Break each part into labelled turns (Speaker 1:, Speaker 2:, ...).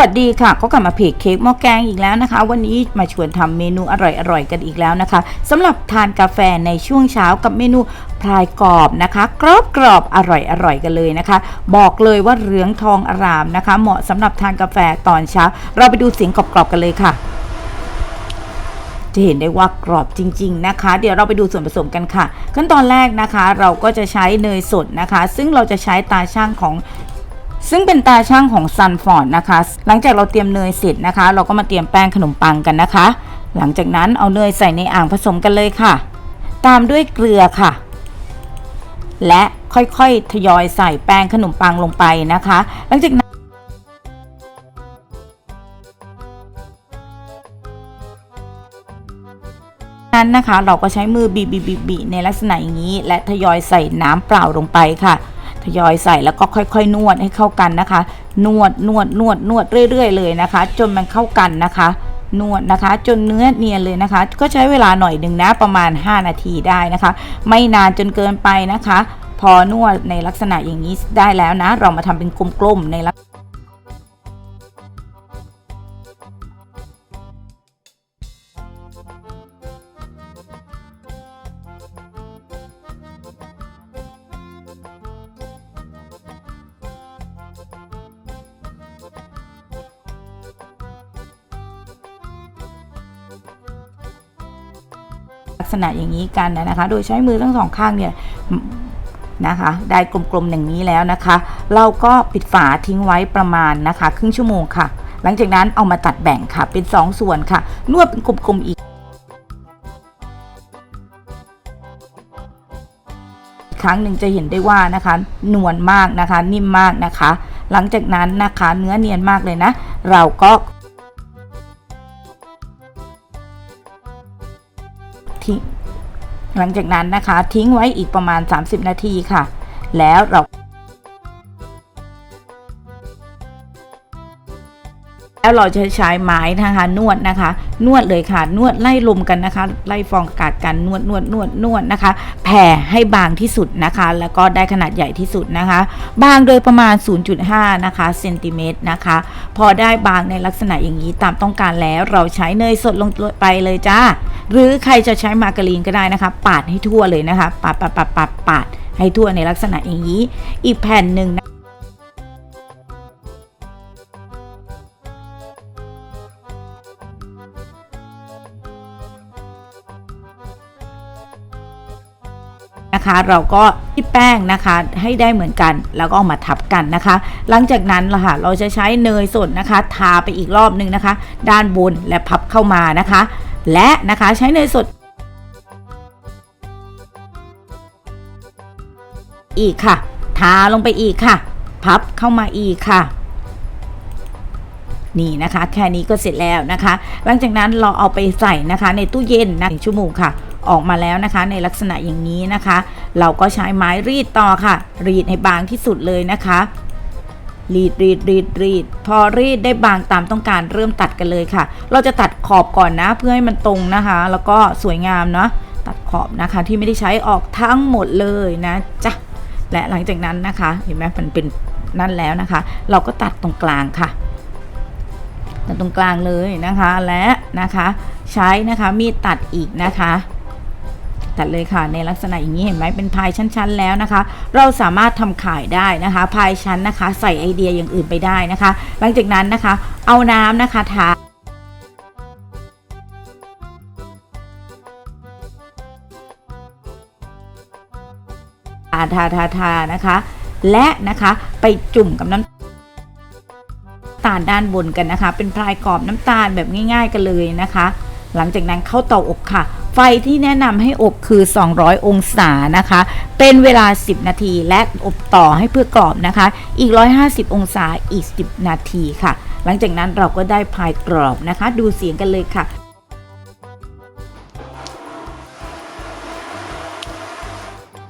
Speaker 1: วัสดีค่ะก็กลับมาเพจเค้กหม้อแกงอีกแล้วนะคะ วันนี้มาชวนทำเมนูอร่อยๆกันอีกแล้วนะคะสำหรับทานกาแฟในช่วงเช้ากับเมนูพลายกรอบนะคะ กรอบกรอบๆอร่อยๆกันเลยนะคะ บอกเลยว่าเหลืองทองอารามนะคะ เหมาะสำหรับทานกาแฟตอนเช้า เราไปดูเสียงกรอบๆกันเลยค่ะจะเห็นได้ว่ากรอบจริง ๆ นะคะ เดี๋ยวเราไปดูส่วนผสมกันค่ะ ขั้นตอนแรกนะคะ เราก็จะใช้เนยสดนะคะ ซึ่งเราจะใช้ตาช่างของ ซึ่งเป็นตาช่างของซันฟอร์ดนะคะ หลังจากเราเตรียมเนยเสร็จนะคะ เราก็มาเตรียมแป้งขนมปังกันนะคะ หลังจากนั้นเอาเนยใส่ในอ่างผสมกันเลยค่ะ ตามด้วยเกลือค่ะ และค่อยๆทยอยใส่แป้งขนมปังลงไปนะคะ หลังจากนั้นนั้นนะคะเราก็ใช้มือบีบบีบบีในลักษณะอย่างนี้ และทยอยใส่น้ำเปล่าลงไปค่ะ ทยอยใส่แล้วก็ค่อยๆ นวดให้เข้ากันนะคะ นวดนวดนวดนวดเรื่อย ๆ เลยนะคะ จนมันเข้ากันนะคะ นวดนะคะ จนเนื้อเนียนเลยนะคะ ก็ใช้เวลาหน่อยหนึ่งนะประมาณ 5 นาทีได้นะคะ ไม่นานจนเกินไปนะคะ พอนวดในลักษณะอย่างนี้ได้แล้วนะ เรามาทำเป็นกลมๆในลักษณะ ลักษณะอย่างนี้กันนะคะ โดยใช้มือทั้งสองข้างเนี่ยนะคะได้กลมๆอย่างนี้แล้วนะคะ เราก็ปิดฝาทิ้งไว้ประมาณนะคะ ครึ่งชั่วโมงค่ะ หลังจากนั้นเอามาตัดแบ่งค่ะเป็น 2ส่วนค่ะ นวดเป็นกลมๆอีกครั้งหนึ่งจะเห็นได้ว่านะคะนวลมากนะคะ นิ่มมากนะคะ หลังจากนั้นนะคะ เนื้อเนียนมากเลยนะ เราก็ ทิ้งหลังจากนั้นนะคะทิ้งไว้อีกประมาณ 30 นาทีค่ะ แล้วเราแล้วเราจะใช้ไม้นะคะนวดนะคะ นวดเลยค่ะ นวดไล่ลมกันนะคะ ไล่ฟองอากาศกันนวดนวดนวดนวดนะคะ แผ่ให้บางที่สุดนะคะ แล้วก็ได้ขนาดใหญ่ที่สุดนะคะ บางโดยประมาณ 0.5 นะคะเซนติเมตรนะคะ พอได้บางในลักษณะอย่างนี้ตามต้องการแล้วเราใช้เนยสดลงไปเลยจ้า หรือใครจะใช้มาการีนก็ได้นะคะ ปาดให้ทั่วเลยนะคะ ปาดปาดปาดปาดปาดให้ทั่วในลักษณะอย่างนี้ อีกแผ่นหนึ่งนะนะคะเราก็ที่แป้งนะคะให้ได้เหมือนกัน แล้วก็เอามาทับกันนะคะ หลังจากนั้นล่ะค่ะเราจะใช้เนยสดนะคะ ทาไปอีกรอบนึงนะคะ ด้านบนและพับเข้ามานะคะ และนะคะใช้เนยสดอีกค่ะ ทาลงไปอีกค่ะ พับเข้ามาอีกค่ะ นี่นะคะ แค่นี้ก็เสร็จแล้วนะคะ หลังจากนั้นเราเอาไปใส่นะคะ ในตู้เย็นนะหนึ่งชั่วโมงค่ะ ออกมาแล้วนะคะ ในลักษณะอย่างนี้นะคะ เราก็ใช้ไม้รีดต่อค่ะ รีดให้บางที่สุดเลยนะคะ รีดรีดรีดรีดพอรีดได้บางตามต้องการเริ่มตัดกันเลยค่ะ เราจะตัดขอบก่อนนะเพื่อให้มันตรงนะคะ แล้วก็สวยงามเนาะตัดขอบนะคะที่ไม่ได้ใช้ออกทั้งหมดเลยนะจ๊ะและหลังจากนั้นนะคะเห็นไหมมันเป็นนั่นแล้วนะคะ เราก็ตัดตรงกลางค่ะตัดตรงกลางเลยนะคะและนะคะ ใช้นะคะมีดตัดอีกนะคะ ตัดเลยค่ะ ในลักษณะอย่างนี้เห็นไหมเป็นพายชั้น ๆ แล้วนะคะ เราสามารถทำขายได้นะคะพายชั้นนะคะ ใส่ไอเดียอย่างอื่นไปได้นะคะ หลังจากนั้นนะคะ เอาน้ำนะคะทาทาทาทาทานะคะ และนะคะไปจุ่มกับน้ำตาลด้านบนกันนะคะ เป็นพลายกรอบน้ำตาลแบบง่าย ๆ กันเลยนะคะ หลังจากนั้นเข้าเตาอบค่ะ ไฟที่แนะนำให้อบคือ 200 องศานะคะ เป็นเวลา 10 นาทีและอบต่อให้เพื่อกรอบนะคะ อีก 150 องศาอีก 10 นาทีค่ะ หลังจากนั้นเราก็ได้พายกรอบนะคะ ดูเสียงกันเลยค่ะ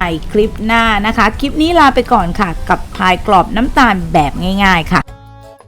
Speaker 1: ในคลิปหน้านะคะ คลิปนี้ลาไปก่อนค่ะ กับพายกรอบน้ำตาลแบบง่าย ๆ ค่ะ